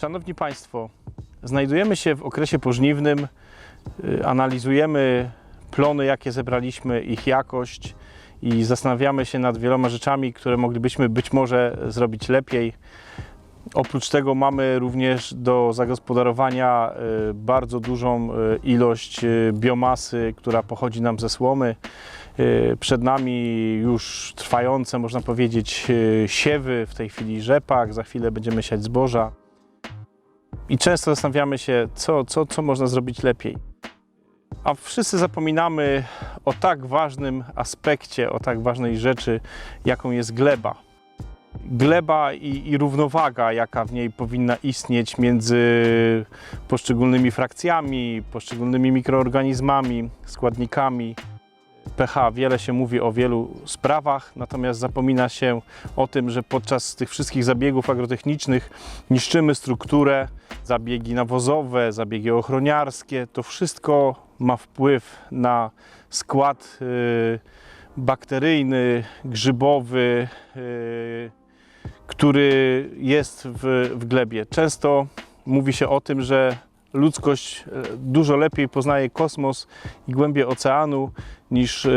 Szanowni Państwo, znajdujemy się w okresie pożniwnym, y, analizujemy plony, jakie zebraliśmy, ich jakość i zastanawiamy się nad wieloma rzeczami, które moglibyśmy być może zrobić lepiej. Oprócz tego mamy również do zagospodarowania y, bardzo dużą y, ilość biomasy, która pochodzi nam ze słomy. Przed nami już trwające, można powiedzieć, siewy, w tej chwili rzepak, za chwilę będziemy siać zboża. I często zastanawiamy się, co, co, co można zrobić lepiej. A wszyscy zapominamy o tak ważnym aspekcie, o tak ważnej rzeczy, jaką jest gleba. Gleba i, i równowaga, jaka w niej powinna istnieć między poszczególnymi frakcjami, poszczególnymi mikroorganizmami, składnikami pH. Wiele się mówi o wielu sprawach, natomiast zapomina się o tym, że podczas tych wszystkich zabiegów agrotechnicznych niszczymy strukturę, zabiegi nawozowe, zabiegi ochroniarskie. To wszystko ma wpływ na skład y, bakteryjny, grzybowy, y, który jest w, w glebie. Często mówi się o tym, że ludzkość e, dużo lepiej poznaje kosmos i głębie oceanu niż e,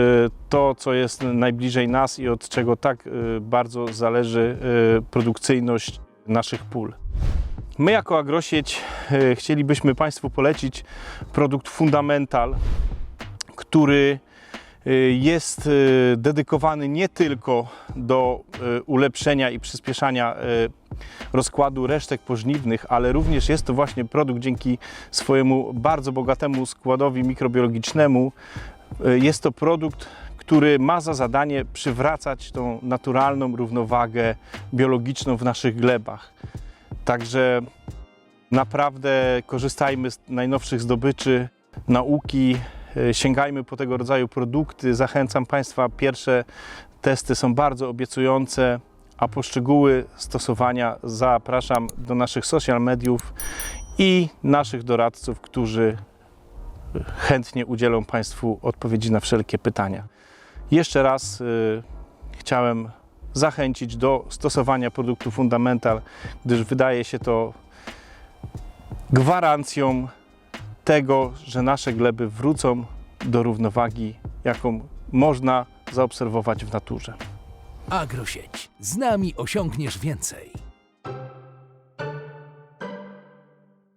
to, co jest najbliżej nas i od czego tak e, bardzo zależy produkcyjność naszych pól. My jako Agrosieć chcielibyśmy Państwu polecić produkt Fundamental, który jest e, dedykowany nie tylko do e, ulepszenia i przyspieszania rozkładu resztek pożniwnych, ale również jest to właśnie produkt dzięki swojemu bardzo bogatemu składowi mikrobiologicznemu. Jest to produkt, który ma za zadanie przywracać tą naturalną równowagę biologiczną w naszych glebach. Także naprawdę korzystajmy z najnowszych zdobyczy nauki, sięgajmy po tego rodzaju produkty. Zachęcam Państwa, pierwsze testy są bardzo obiecujące, a poszczegóły stosowania zapraszam do naszych social mediów i naszych doradców, którzy chętnie udzielą Państwu odpowiedzi na wszelkie pytania. Jeszcze raz y, chciałem zachęcić do stosowania produktu Fundamental, gdyż wydaje się to gwarancją tego, że nasze gleby wrócą do równowagi, jaką można zaobserwować w naturze. Agrosieć. Z nami osiągniesz więcej.